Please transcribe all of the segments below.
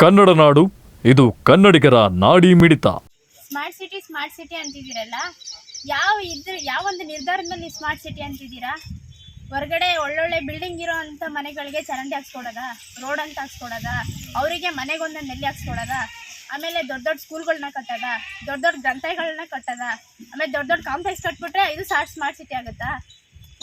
ಕನ್ನಡ ನಾಡು, ಇದು ಕನ್ನಡಿಗರ ನಾಡಿ ಮಿಡಿತ. ಸ್ಮಾರ್ಟ್ ಸಿಟಿ ಸ್ಮಾರ್ಟ್ ಸಿಟಿ ಅಂತಿದ್ದೀರಲ್ಲ? ಯಾವ ಇದ್ರ ಯಾವ ಒಂದು ನಿರ್ಧಾರದ ಮೇಲೆ ಸ್ಮಾರ್ಟ್ ಸಿಟಿ ಅಂತಿದ್ದೀರಾ? ಹೊರಗಡೆ ಒಳ್ಳೊಳ್ಳೆ ಬಿಲ್ಡಿಂಗ್ ಇರೋ ಅಂಥ ಮನೆಗಳಿಗೆ ಚರಂಡಿ ಹಾಕ್ಸ್ಕೊಡೋದ? ರೋಡ್ ಅಂತ ಹಾಕ್ಸ್ಕೊಡೋದ? ಅವರಿಗೆ ಮನೆಗೊಂದ ನೆಲ್ಲಿ ಹಾಕ್ಸ್ಕೊಡೋದ? ಆಮೇಲೆ ದೊಡ್ಡ ದೊಡ್ಡ ಸ್ಕೂಲ್ಗಳನ್ನ ಕಟ್ಟದ? ದೊಡ್ಡ ದೊಡ್ಡ ಗ್ರಂಥಾಲಯಗಳನ್ನ ಕಟ್ಟದ? ಆಮೇಲೆ ದೊಡ್ಡ ದೊಡ್ಡ ಕಾಂಪ್ಲೆಕ್ಸ್ ಕಟ್ಬಿಟ್ರೆ ಇದು ಸಾರ್ ಸ್ಮಾರ್ಟ್ ಸಿಟಿ ಆಗುತ್ತಾ?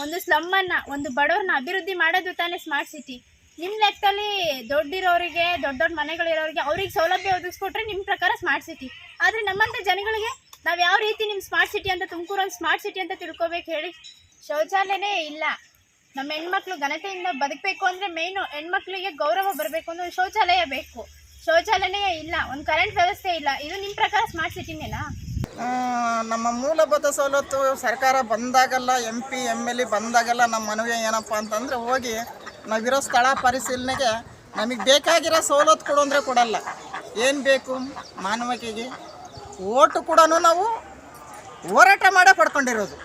ಒಂದು ಸ್ಲಮ್ಮನ್ನು ಒಂದು ಬಡವ್ರನ್ನ ಅಭಿವೃದ್ಧಿ ಮಾಡೋದು ತಾನೇ ಸ್ಮಾರ್ಟ್ ಸಿಟಿ ನಿಮ್ಮ ಲೆಕ್ಕದಲ್ಲಿ ದೊಡ್ಡಿರೋರಿಗೆ, ದೊಡ್ಡ ದೊಡ್ಡ ಮನೆಗಳಿರೋರಿಗೆ ಅವ್ರಿಗೆ ಸೌಲಭ್ಯ ಒದಗಿಸ್ಕೊಟ್ರೆ ನಿಮ್ಮ ಪ್ರಕಾರ ಸ್ಮಾರ್ಟ್ ಸಿಟಿ ಆದರೆ ನಮ್ಮಂಥ ಜನಗಳಿಗೆ ನಾವು ಯಾವ ರೀತಿ ನಿಮ್ಮ ಸ್ಮಾರ್ಟ್ ಸಿಟಿ ಅಂತ ತುಮಕೂರು ಒಂದು ಸ್ಮಾರ್ಟ್ ಸಿಟಿ ಅಂತ ತಿಳ್ಕೊಬೇಕು ಹೇಳಿ? ಶೌಚಾಲಯನೇ ಇಲ್ಲ. ನಮ್ಮ ಹೆಣ್ಮಕ್ಳು ಘನತೆಯಿಂದ ಬದುಕಬೇಕು ಅಂದರೆ ಮೇಯ್ನು ಹೆಣ್ಮಕ್ಳಿಗೆ ಗೌರವ ಬರಬೇಕು ಅಂದ್ರೆ ಶೌಚಾಲಯ ಬೇಕು. ಶೌಚಾಲಯನೇ ಇಲ್ಲ, ಒಂದು ಕರೆಂಟ್ ವ್ಯವಸ್ಥೆ ಇಲ್ಲ. ಇದು ನಿಮ್ಮ ಪ್ರಕಾರ ಸ್ಮಾರ್ಟ್ ಸಿಟಿನೇನಾ ನಮ್ಮ ಮೂಲಭೂತ ಸವಲತ್ತು ಸರ್ಕಾರ ಬಂದಾಗಲ್ಲ M P M L A ಬಂದಾಗಲ್ಲ ನಮ್ಮ ಮನವಿ ಏನಪ್ಪ ಅಂತಂದರೆ ಹೋಗಿ ನಾವಿರೋ ಸ್ಥಳ ಪರಿಶೀಲನೆಗೆ ನಮಗೆ ಬೇಕಾಗಿರೋ ಸವಲತ್ತು ಕೊಡು ಅಂದರೆ ಕೊಡಲ್ಲ. ಏನು ಬೇಕು ಮಾನವಕಿಗೆ? ಓಟು ಕೂಡ ನಾವು ಹೋರಾಟ ಮಾಡೇ ಪಡ್ಕೊಂಡಿರೋದು.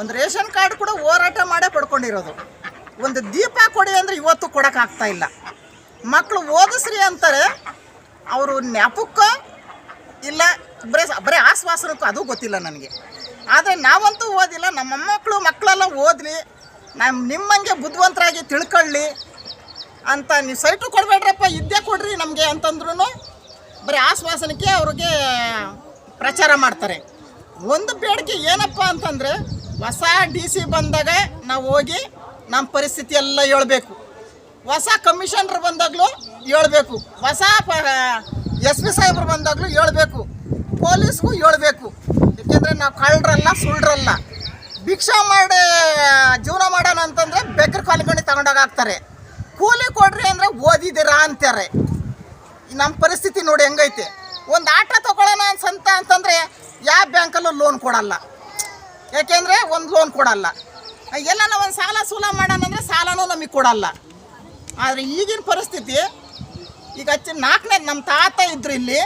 ಒಂದು ರೇಷನ್ ಕಾರ್ಡ್ ಕೂಡ ಹೋರಾಟ ಮಾಡೇ ಪಡ್ಕೊಂಡಿರೋದು. ಒಂದು ದೀಪ ಕೊಡಿ ಅಂದರೆ ಇವತ್ತು ಕೊಡೋಕ್ಕಾಗ್ತಾ ಇಲ್ಲ. ಮಕ್ಕಳು ಓದಿಸ್ರಿ ಅಂತಾರೆ, ಅವರು ನೆಪಕ್ಕೋ ಇಲ್ಲ, ಬರೀ ಬರೀ ಆಶ್ವಾಸನಕ್ಕೂ ಅದು ಗೊತ್ತಿಲ್ಲ ನನಗೆ. ಆದರೆ ನಾವಂತೂ ಓದಿಲ್ಲ ನಮ್ಮ ಮಕ್ಕಳು ಮಕ್ಕಳೆಲ್ಲ ಓದಲಿ ನಮ್ಮ ನಿಮ್ಮಂಗೆ ಬುದ್ಧಿವಂತರಾಗಿ ತಿಳ್ಕೊಳ್ಳಿ ಅಂತ ನೀವು ಸೈಟು ಕೊಡಬೇಡ್ರಪ್ಪ ಇದ್ದೇ ಕೊಡ್ರಿ ನಮಗೆ ಅಂತಂದ್ರೂ ಬರೀ ಆಶ್ವಾಸನಕ್ಕೆ ಅವ್ರಿಗೆ ಪ್ರಚಾರ ಮಾಡ್ತಾರೆ. ಒಂದು ಬೇಡಿಕೆ ಏನಪ್ಪ ಅಂತಂದರೆ ಹೊಸ ಡಿ ಸಿ ಬಂದಾಗ ನಾವು ಹೋಗಿ ನಮ್ಮ ಪರಿಸ್ಥಿತಿ ಎಲ್ಲ ಹೇಳ್ಬೇಕು. ಹೊಸ ಕಮಿಷನರ್ ಬಂದಾಗಲೂ ಹೇಳ್ಬೇಕು. ಹೊಸ ಎಸ್ ಪಿ ಸಾಹೇಬ್ರು ಬಂದಾಗಲೂ ಹೇಳ್ಬೇಕು. ಪೊಲೀಸ್ಗೂ ಹೇಳ್ಬೇಕು. ಏಕೆಂದರೆ ನಾವು ಕಳ್ಳರಲ್ಲ ಸುಳ್ಳರಲ್ಲ ಭಿಕ್ಷಾ ಮಾಡಿ ಜೀವನ ಮಾಡೋಣ ಅಂತಂದರೆ ಬೆಕ್ಕರ್ ಕಾಲ್ಕೊಂಡು ತಗೊಂಡೋಗಿ ಕೂಲಿ ಕೊಡ್ರಿ ಅಂದರೆ ಓದಿದ್ದೀರಾ ಅಂತಾರೆ. ನಮ್ಮ ಪರಿಸ್ಥಿತಿ ನೋಡಿ ಹೆಂಗೈತೆ. ಒಂದು ಆಟೋ ತಗೊಳ್ಳೋಣ ಅನ್ಸಂತ ಅಂತಂದರೆ ಯಾವ ಬ್ಯಾಂಕಲ್ಲೂ ಲೋನ್ ಕೊಡಲ್ಲ. ಯಾಕೆಂದರೆ ಒಂದು ಲೋನ್ ಕೊಡಲ್ಲ. ಎಲ್ಲ ನಾವು ಒಂದು ಸಾಲ ಸೂಲ ಮಾಡೋಣ ಅಂದರೆ ಸಾಲನೂ ನಮಗೆ ಕೊಡಲ್ಲ. ಆದರೆ ಈಗಿನ ಪರಿಸ್ಥಿತಿ, ಈಗ ಹಚ್ಚಿ ನಾಲ್ಕನೇ ನಮ್ಮ ತಾತ ಇದ್ರು ಇಲ್ಲಿ,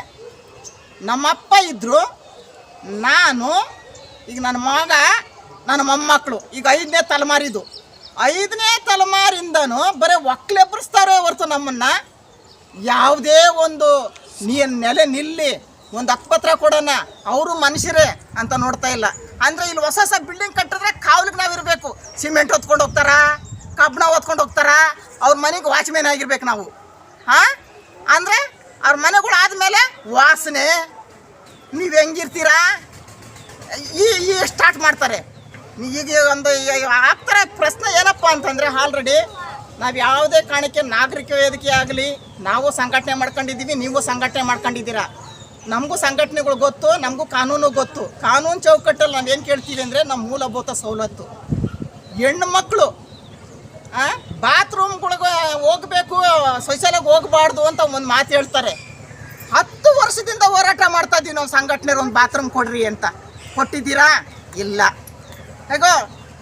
ನಮ್ಮಪ್ಪ ಇದ್ದರು ನಾನು, ಈಗ ನನ್ನ ಮಗ, ನನ್ನ ಮೊಮ್ಮಕ್ಕಳು ಈಗ ಐದನೇ ತಲೆಮಾರಿದು. ಐದನೇ ತಲೆಮಾರಿಂದನೂ ಬರೀ ಒಕ್ಲೆಬ್ರಿಸ್ತಾರೆ ಹೊರತು ನಮ್ಮನ್ನು. ಯಾವುದೇ ಒಂದು ನೀ ನೆಲೆ ನಿಲ್ಲಿ, ಒಂದು ಅಪ್ಪತ್ರ ಕೊಡೋಣ, ಅವರು ಮನುಷ್ಯರೇ ಅಂತ ನೋಡ್ತಾ ಇಲ್ಲ. ಅಂದರೆ ಇಲ್ಲಿ ಹೊಸ ಹೊಸ ಬಿಲ್ಡಿಂಗ್ ಕಟ್ಟಿದ್ರೆ ಕಾವಲಿಗೆ ನಾವು ಇರಬೇಕು. ಸಿಮೆಂಟ್ ಹೊತ್ಕೊಂಡು ಹೋಗ್ತಾರಾ? ಕಬ್ಬಣ ಹೊತ್ಕೊಂಡು ಹೋಗ್ತಾರಾ? ಅವ್ರ ಮನೆಗೆ ವಾಚ್ಮ್ಯಾನ್ ಆಗಿರ್ಬೇಕು ನಾವು. ಹಾಂ? ಅಂದರೆ ಅವ್ರ ಮನೆಗಳು ಆದಮೇಲೆ ವಾಸನೆ. ನೀವು ಹೆಂಗಿರ್ತೀರಾ ಈ ಈ ಸ್ಟಾರ್ಟ್ ಮಾಡ್ತಾರೆ. ಈಗ ಒಂದು ಆಗ್ತಾರೆ ಪ್ರಶ್ನೆ ಏನಪ್ಪ ಅಂತಂದರೆ ಆಲ್ರೆಡಿ ನಾವು ಯಾವುದೇ ಕಾರಣಕ್ಕೆ ನಾಗರಿಕ ವೇದಿಕೆ ಆಗಲಿ, ನಾವು ಸಂಘಟನೆ ಮಾಡ್ಕೊಂಡಿದ್ದೀವಿ, ನೀವು ಸಂಘಟನೆ ಮಾಡ್ಕೊಂಡಿದ್ದೀರಾ. ನಮಗೂ ಸಂಘಟನೆಗಳು ಗೊತ್ತು, ನಮಗೂ ಕಾನೂನು ಗೊತ್ತು. ಕಾನೂನು ಚೌಕಟ್ಟಲ್ಲಿ ನಾವು ಏನು ಕೇಳ್ತೀವಿ ಅಂದರೆ ನಮ್ಮ ಮೂಲಭೂತ ಸವಲತ್ತು. ಹೆಣ್ಣು ಮಕ್ಕಳು ಬಾತ್ರೂಮ್ಗಳಿಗೆ ಹೋಗಬೇಕು ಶೌಚಾಲಯಕ್ಕೆ ಹೋಗಬಾರ್ದು ಅಂತ ಒಂದು ಮಾತು ಹೇಳ್ತಾರೆ. ಹತ್ತು ವರ್ಷದಿಂದ ಹೋರಾಟ ಮಾಡ್ತಾ ಇದ್ದೀವಿ ನಾವು ಸಂಘಟನೆ ಒಂದು ಬಾತ್ರೂಮ್ ಕೊಡ್ರಿ ಅಂತ. ಕೊಟ್ಟಿದ್ದೀರಾ? ಇಲ್ಲ. ಹೇಗೋ,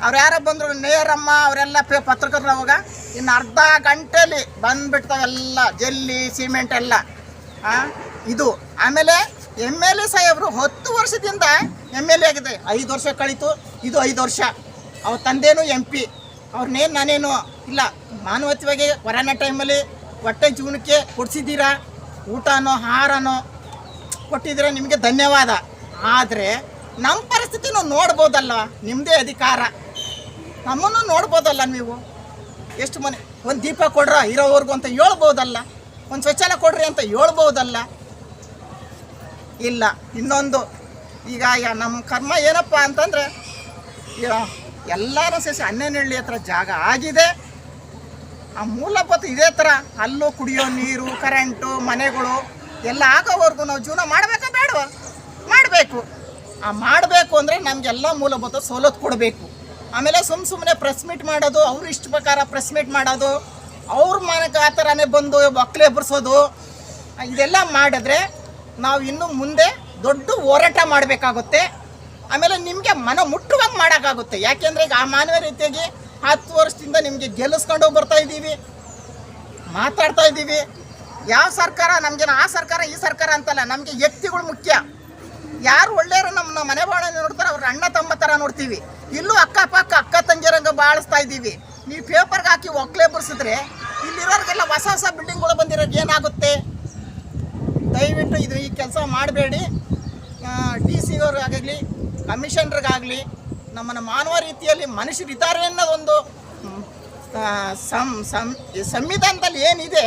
ಅವ್ರು ಯಾರೋ ಬಂದರು, ನೇರಮ್ಮ ಅವರೆಲ್ಲ ಪೇ ಪತ್ರಕರ್ತರು ಅವಾಗ ಇನ್ನು ಅರ್ಧ ಗಂಟೆಲಿ ಬಂದುಬಿಡ್ತಾವೆಲ್ಲ ಜಲ್ಲಿ, ಸಿಮೆಂಟ್ ಎಲ್ಲ. ಇದು. ಆಮೇಲೆ ಎಂ ಎಲ್ ಎ ಸಾಹೇಬರು ಹತ್ತು ವರ್ಷದಿಂದ ಎಂ ಎಲ್ ಎ ಆಗಿದೆ. ಐದು ವರ್ಷ ಕಳೀತು, ಇದು ಐದು ವರ್ಷ. ಅವ್ರ ತಂದೆನೂ ಎಂ ಪಿ. ಅವ್ರನ್ನೇನು ನಾನೇನು, ಇಲ್ಲ ಮಾನವತ್ವವಾಗಿ ಕೊರೋನಾ ಟೈಮಲ್ಲಿ ಹೊಟ್ಟೆ ಜೀವನಕ್ಕೆ ಕೊಡಿಸಿದ್ದೀರಾ? ಊಟನೋ, ಆಹಾರನೋ, ಕೊಟ್ಟಿದ್ದೀರಾ? ನಿಮಗೆ ಧನ್ಯವಾದ. ಆದರೆ ನಮ್ಮ ಪರಿಸ್ಥಿತಿನೂ ನೋಡ್ಬೋದಲ್ಲ ನಿಮ್ಮದೇ ಅಧಿಕಾರ. ನಮ್ಮನ್ನು ನೋಡ್ಬೋದಲ್ಲ ನೀವು? ಎಷ್ಟು ಮನೆ, ಒಂದು ದೀಪ ಕೊಡ್ರ ಇರೋವರೆಗೂ ಅಂತ ಹೇಳ್ಬೋದಲ್ಲ? ಒಂದು ಶೌಚಾಲಯ ಕೊಡ್ರಿ ಅಂತ ಹೇಳ್ಬೋದಲ್ಲ? ಇಲ್ಲ, ಇನ್ನೊಂದು. ಈಗ ನಮ್ಮ ಕರ್ಮ ಏನಪ್ಪ ಅಂತಂದರೆ ಎಲ್ಲರೂ ಸೇರಿಸಿ ಹನ್ನೆರಡು ಹತ್ರ ಜಾಗ ಆಗಿದೆ. ಆ ಮೂಲಭೂತ ಇದೇ ಥರ ಅಲ್ಲೂ ಕುಡಿಯೋ ನೀರು ಕರೆಂಟು ಮನೆಗಳು ಎಲ್ಲ ಆಗೋವರೆಗೂ ನಾವು ಜೀವನ ಮಾಡಬೇಕಾ ಬೇಡವಾ? ಮಾಡಬೇಕು. ಆ ಮಾಡಬೇಕು ಅಂದರೆ ನಮಗೆಲ್ಲ ಮೂಲಭೂತ ಸವಲತ್ತು ಕೊಡಬೇಕು. ಆಮೇಲೆ ಸುಮ್ಮ ಸುಮ್ಮನೆ ಪ್ರೆಸ್ ಮೀಟ್ ಮಾಡೋದು, ಅವ್ರ ಇಷ್ಟ ಪ್ರಕಾರ ಪ್ರೆಸ್ ಮೀಟ್ ಮಾಡೋದು, ಅವ್ರ ಮನಕ್ಕೆ ಆ ಥರನೇ ಬಂದು ಒಕ್ಕಲೆ ಎಬ್ಬರಿಸೋದು ಇದೆಲ್ಲ ಮಾಡಿದ್ರೆ ನಾವು ಇನ್ನು ಮುಂದೆ ದೊಡ್ಡ ಹೋರಾಟ ಮಾಡಬೇಕಾಗುತ್ತೆ. ಆಮೇಲೆ ನಿಮಗೆ ಮನ ಮುಟ್ಟುವಂಗೆ ಮಾಡೋಕ್ಕಾಗುತ್ತೆ. ಯಾಕೆಂದರೆ ಈಗ ಆ ಮಾನವ ರೀತಿಯಾಗಿ ಹತ್ತು ವರ್ಷದಿಂದ ನಿಮಗೆ ಗೆಲ್ಲಿಸ್ಕೊಂಡು ಬರ್ತಾ ಇದ್ದೀವಿ, ಮಾತಾಡ್ತಾ ಇದ್ದೀವಿ. ಯಾವ ಸರ್ಕಾರ ನಮಗೇನು ಆ ಸರ್ಕಾರ, ಈ ಸರ್ಕಾರ ಅಂತಲ್ಲ, ನಮಗೆ ವ್ಯಕ್ತಿಗಳು ಮುಖ್ಯ. ಯಾರು ಒಳ್ಳೆಯವರು ನಮ್ಮ ಮನೆ ಬಾಳ ನೋಡ್ತಾರೆ, ಅವ್ರ ಅಣ್ಣ ತಮ್ಮ ಥರ ನೋಡ್ತೀವಿ. ಇಲ್ಲೂ ಅಕ್ಕಪಕ್ಕ ಅಕ್ಕ ತಂಗಿಯರಂಗ ಬಾಳಿಸ್ತಾ ಇದ್ದೀವಿ. ನೀವು ಪೇಪರ್ಗೆ ಹಾಕಿ ಒಕ್ಲೆ ಬರ್ಸಿದ್ರೆ ಇಲ್ಲಿರೋರಿಗೆಲ್ಲ ಹೊಸ ಹೊಸ ಬಿಲ್ಡಿಂಗ್ಗಳು ಬಂದಿರೋದು ಏನಾಗುತ್ತೆ? ದಯವಿಟ್ಟು ಇದು ಈ ಕೆಲಸ ಮಾಡಬೇಡಿ. ಡಿ ಸಿ ಅವ್ರಿಗಾಗಲಿ ಕಮಿಷನರ್ಗಾಗಲಿ ನಮ್ಮನ್ನು ಮಾನವ ರೀತಿಯಲ್ಲಿ ಮನುಷ್ಯರಿದ್ದಾರೆ ಅನ್ನೋದೊಂದು ಸಂ ಸಂವಿಧಾನದಲ್ಲಿ ಏನಿದೆ